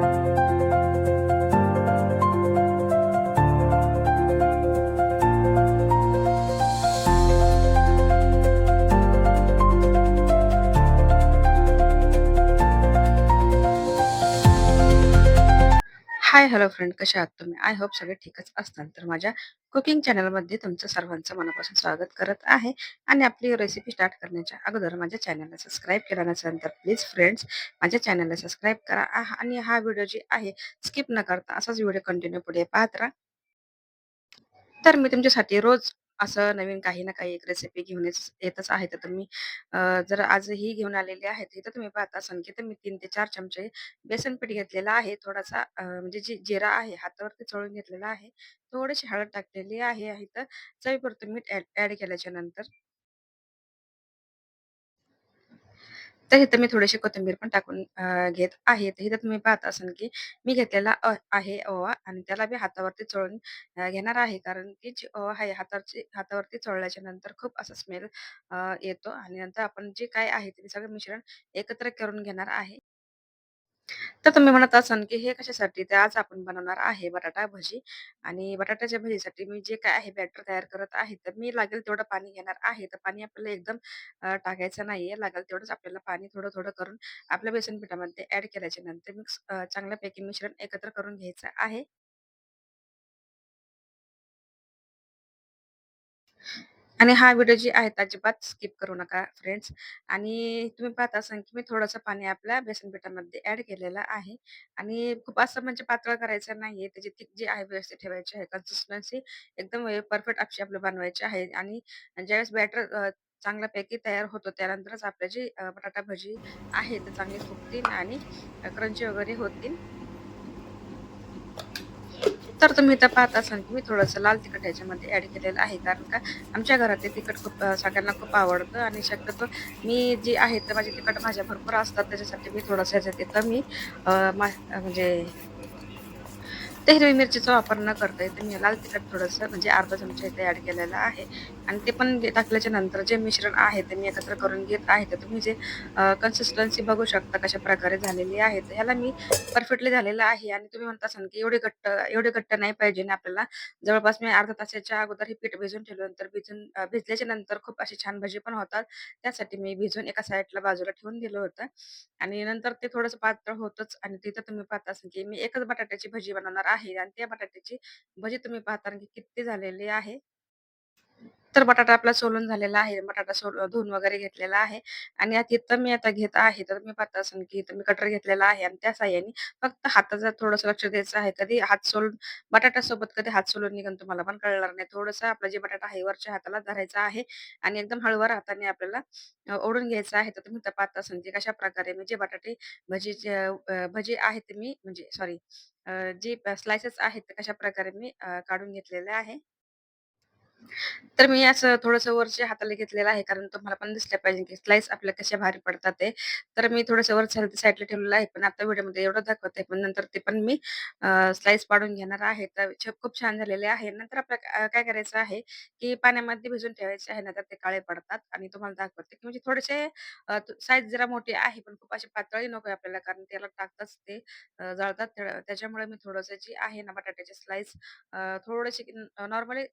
Música हाय, hello friend कशा आहात तुम्ही? आय होप सगळे ठीकच असताल. तर माझ्या कुकिंग चॅनलमध्ये तुमचं सर्वांचं मनापासून स्वागत करत आहे आणि आपली रेसिपी स्टार्ट करण्याच्या अगोदर माझ्या चॅनलला सबस्क्राईब केला नसेल तर प्लीज फ्रेंड्स माझ्या चॅनलला सबस्क्राईब करा आणि हा व्हिडिओ जी आहे स्किप न करता असाच व्हिडिओ कंटिन्यू पुढे पाहत राहा. तर मी तुमच्यासाठी रोज असं नवीन काही ना काही एक रेसिपी घेऊन येच येतच आहे. तर तुम्ही अ, जर आजही घेऊन आलेली आहेत तर तुम्ही पाहत असाल की तर मी 3 ते 4 चमचे बेसन पीठ घेतलेला आहे. थोडासा अ, म्हणजे जी जिरा आहे हातावरती चळून घेतलेला आहे. थोडीशी हळद टाकलेली आहे. इथं चवीपुरतं मीठ ॲड ॲड केल्याच्यानंतर तर इथं मी थोडीशी कोथिंबीर पण टाकून अ, घेत आहे. तर इथं तुम्ही पाहत असाल की मी घेतलेला अ, आहे ओवा आणि त्याला मी हातावरती चोळून अ, घेणार आहे. कारण की जी ओवा आहे हातावरची हातावरती चोळल्याच्या नंतर खूप असा स्मेल येतो आणि नंतर आपण जे काय आहे ते सगळं मिश्रण एकत्र करून घेणार आहे. तर तुम्ही म्हणत असाल, की हे कशासाठी? तर आज आपण बनवणार आहे बटाटा भजी आणि बटाट्याच्या भजीसाठी मी जे काय आहे बॅटर तयार करत आहे. तर मी लागेल तेवढं पाणी घेणार आहे. तर पाणी आपल्याला एकदम अ, टाकायचं नाहीये. लागेल तेवढंच आपल्याला पाणी थोडं-थोडं करून आपल्या बेसन पिठामध्ये ऍड केल्याच्यानंतर मिक्स अ, चांगल्यापैकी मिश्रण एकत्र करून घ्यायचं आहे. आणि हा व्हिडिओ जी आहे अजिबात स्किप करू नका फ्रेंड्स. आणि तुम्ही पाहत असाल, की मी थोडंसं पाणी आपल्या बेसन पिठामध्ये ॲड केलेलं आहे आणि खूप असं म्हणजे पातळ करायचं नाहीये. त्याची थिक जी आहे व्यवस्थित ठेवायची आहे. कन्सिस्टन्सी एकदम परफेक्ट अशी आपलं बनवायची आहे आणि ज्यावेळेस बॅटर चांगल्यापैकी तयार होतो त्यानंतरच आपल्या जी बटाटा भजी आहे, तर चांगली फुगतील आणि क्रंची वगैरे होतील. तर तुम्ही इथं पाहत असाल, की मी थोडंसं लाल तिखट ह्याच्यामध्ये ॲड केलेलं आहे. कारण का आमच्या घरात ते तिखट खूप सगळ्यांना खूप आवडतं आणि शक्यतो मी जी आहे तर माझी तिखट भाज्या भरपूर असतात. त्याच्यासाठी मी थोडंसं ह्याच्यात इथं मी मा म्हणजे तर हिरवी मिरचीचा वापर न करता इथे मी लाल तिखट थोडंसं म्हणजे अर्धा चमचा इथे ॲड केलेला आहे आणि ते पण टाकल्याच्या नंतर जे मिश्रण आहे ते मी एकत्र करून घेत आहे. तर तुम्ही जे कन्सिस्टन्सी बघू शकता कशा प्रकारे झालेली आहे. तर ह्याला मी परफेक्टली झालेलं आहे आणि तुम्ही म्हणता असाल, की एवढे घट्ट एवढे घट्ट नाही पाहिजे ना आपल्याला. जवळपास मी अर्ध्या तासाच्या अगोदर हे पीठ भिजवून ठेवलं. नंतर भिजून भिजल्याच्या नंतर खूप अशी छान भजी पण होतात. त्यासाठी मी भिजवून एका साईडला बाजूला ठेवून दिलं होतं आणि नंतर ते थोडंसं पातळ होतंच आणि तिथं तुम्ही पाहता असाल, की मी एकच बटाट्याची भजी बनवणार आहे आणि त्या बटाट्याची भजी तुम्ही पाहता, की किती झालेली आहे. तर बटाटा आपला सोलून झालेला आहे. बटाटा सोल धुवून वगैरे घेतलेला आहे आणि आता इथं मी आता घेत आहे, तर मी पाहत असाल, की इथं मी कटर घेतलेला आहे आणि त्या साह्याने फक्त हाताचं थोडंसं लक्ष द्यायचं आहे. कधी हात सोलून बटाट्यासोबत कधी हात सोलून निघून तुम्हाला पण कळणार नाही. थोडंसं आपला जे बटाटा आहे वरच्या हाताला धरायचा आहे आणि एकदम हळूवार हाताने आपल्याला ओढून घ्यायचं आहे. तर तुम्ही इथं पाहत असाल, की कशाप्रकारे मी जे बटाटे भजी भजी आहेत मी म्हणजे सॉरी जे स्लायसेस आहेत ते कशाप्रकारे मी काढून घेतलेले आहे. तर मी असं थोडंसं वरच्या हाताला घेतलेलं आहे, कारण तुम्हाला पण दिसलं पाहिजे, की स्लाईस आपल्या कशा भारी पडतात ते. तर मी थोडंसं वर साईडला ठेवलेलं आहे, पण आता व्हिडिओमध्ये एवढं दाखवते, पण नंतर ते पण मी स्लाईस पाडून घेणार आहे. तर खूप छान झालेले आहे. नंतर आपल्याला काय करायचं आहे, की पाण्यामध्ये भिजवून ठेवायचे आहे, नंतर ते काळे पडतात आणि तुम्हाला दाखवते, की म्हणजे थोडेसे साईज जरा मोठी आहे, पण खूप अशी पातळी नको आपल्याला, कारण त्याला टाकताच ते जळतात. त्याच्यामुळे मी थोडंसं जी आहे ना बटाट्याची स्लाईस थोडेसे नॉर्मली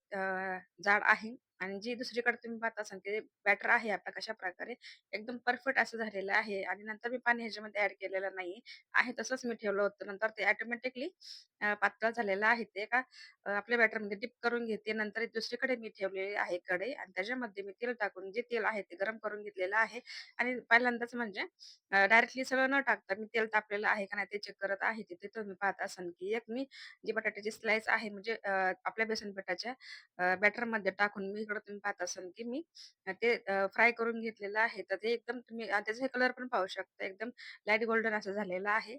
झाड आहे. आणि जी दुसरीकडे तुम्ही पाहत असाल की बॅटर आहे आपला कशाप्रकारे एकदम परफेक्ट असं झालेलं आहे आणि नंतर मी पाणी ह्याच्यामध्ये ऍड केलेलं नाही आहे तसंच मी ठेवलं होतं. नंतर ते ऑटोमॅटिकली पातळ झालेलं आहे ते का आपल्या बॅटरमध्ये डिप करून घेते. नंतर दुसरीकडे मी ठेवलेली आहे कढई आणि त्याच्यामध्ये मी तेल टाकून जे तेल आहे ते गरम करून घेतलेलं आहे आणि पहिल्यांदाच म्हणजे डायरेक्टली सगळं न टाकता मी तेल तापलेलं आहे का नाही ते चेक करत आहे. तिथे तुम्ही पाहत असाल की एक मी जी बटाट्याची स्लाईस आहे म्हणजे आपल्या बेसन पिठाच्या बॅटरमध्ये टाकून मी इकडं तुम्ही पाहत असाल, की मी ते फ्राय करून घेतलेलं आहे. तर ते एकदम तुम्ही त्याचा कलर पण पाहू शकता. एकदम लाइट गोल्डन असं झालेलं आहे.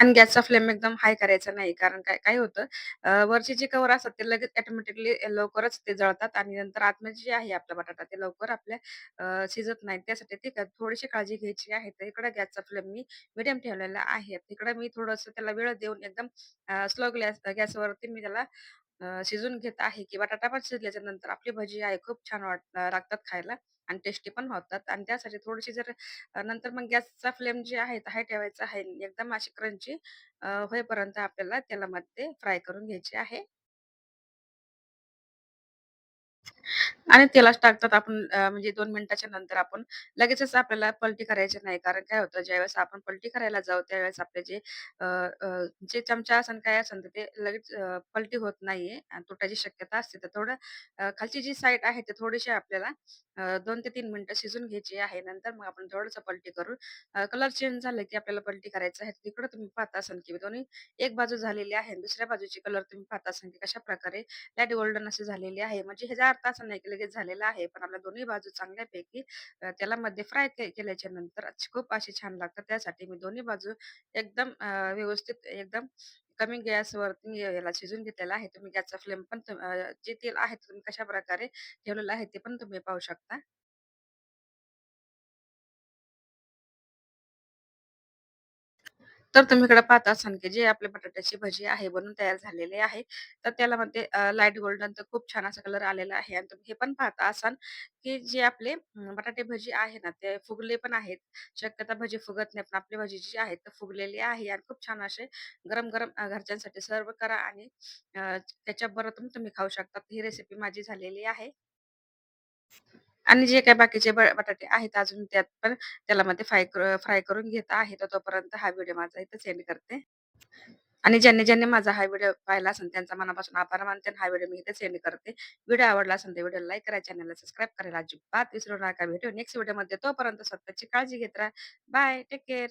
आणि गॅसचा फ्लेम एकदम हाय करायचा नाही. कारण काय काय होतं वरचे जे कवर असतात ते लगेच ऑटोमॅटिकली लवकरच ते जळतात आणि नंतर आतमध्ये जे आहे आपला बटाटा ते लवकर आपल्या शिजत नाही. त्यासाठी ते थोडीशी काळजी घ्यायची आहे. तर इकडे गॅसचा फ्लेम मी मिडियम ठेवलेला आहे. तिकडे मी थोडंसं त्याला वेळ देऊन एकदम स्लो गॅस गॅसवरती मी त्याला अ, शिजून घेत आहे, की बटाटा पण शिजल्याच्या नंतर आपली भजी आहे खूप छान वाट लागतात खायला. आणि टेस्टी पण होतात आणि त्यासाठी थोडीशी जर अ, नंतर मग गॅसचा फ्लेम जे आहे हाय ठेवायचा आहे. एकदम अशी क्रंची अ, होईपर्यंत आपल्याला तेलामध्ये फ्राय करून घ्यायची आहे. आणि तेलाच टाकतात आपण अ, म्हणजे 2 मिनिटाच्या नंतर आपण लगेचच आपल्याला पलटी करायची नाही. कारण काय होतं ज्यावेळेस आपण पलटी करायला जाऊ त्यावेळेस आपले जे अ, अ, जे चमचा असन काय असन तर ते लगेच अ, पलटी होत नाहीये आणि तुटायची शक्यता असते. तर थोडं अ, खालची जी साईड आहे ते थोडीशी आपल्याला अ, 2 ते 3 मिनिटं शिजून घ्यायची आहे. नंतर मग आपण थोडंसं पलटी करून कलर चेंज झालं की आपल्याला पलटी करायचं आहे. तिकडं तुम्ही पाहत असाल की दोन्ही एक बाजू झालेली आहे आणि दुसऱ्या बाजूची कलर तुम्ही पाहत असाल की कशाप्रकारे लाइट गोल्डन अशी झालेली आहे. म्हणजे ह्याचा अर्थ असा नाही लगेच झालेला आहे. पण आपल्या दोन्ही बाजू चांगल्यापैकी त्याला मध्ये फ्राय केल्याच्यानंतर खूप अशी छान लागतात. त्यासाठी मी दोन्ही बाजू एकदम व्यवस्थित एकदम कमी गॅसवरती याला शिजून घेतलेला आहे. तुम्ही गॅसचा फ्लेम पण जे तेल आहे तुम्ही कशा प्रकारे ठेवलेलं आहे ते पण तुम्ही पाहू शकता. तर तुम्ही इकडे पाहत असाल, की जे आपले बटाट्याची भजी आहे बनून तयार झालेली आहे. तर त्याला मध्ये लाइट गोल्डन तर खूप छान असा कलर आलेला आहे आणि तुम्ही हे पण पाहत असाल, की जे आपले बटाटे भजी आहे ना, ते फुगले पण आहेत. शक्यता भजी फुगत नाही, पण आपली भजी जी आहे ती फुगलेली आहे आणि खूप छान असे गरम-गरम घरच्यांसाठी सर्व करा आणि अ, त्याच्याबरोबर तुम्ही खाऊ शकता. ही रेसिपी माझी झालेली आहे. आणि जे काही बाकीचे ब बटाटे आहेत अजून त्यात पण तेलामध्ये फ्राय कर फ्राय करून घेत आहे. तर तोपर्यंत हा व्हिडिओ माझा इथे सेंड करते. आणि ज्यांनी ज्यांनी माझा हा व्हिडिओ पाहिला असेल त्यांचा मनापासून आभार मानते आणि हा व्हिडिओ मी इथे सेंड करते. व्हिडिओ आवडला असेल तर व्हिडिओला लाईक करा, चॅनलला सबस्क्राईब करायला अजिबात विसरू नका. भेटू नेक्स्ट व्हिडिओमध्ये. तोपर्यंत स्वतःची काळजी घेत राहा. बाय. Take care.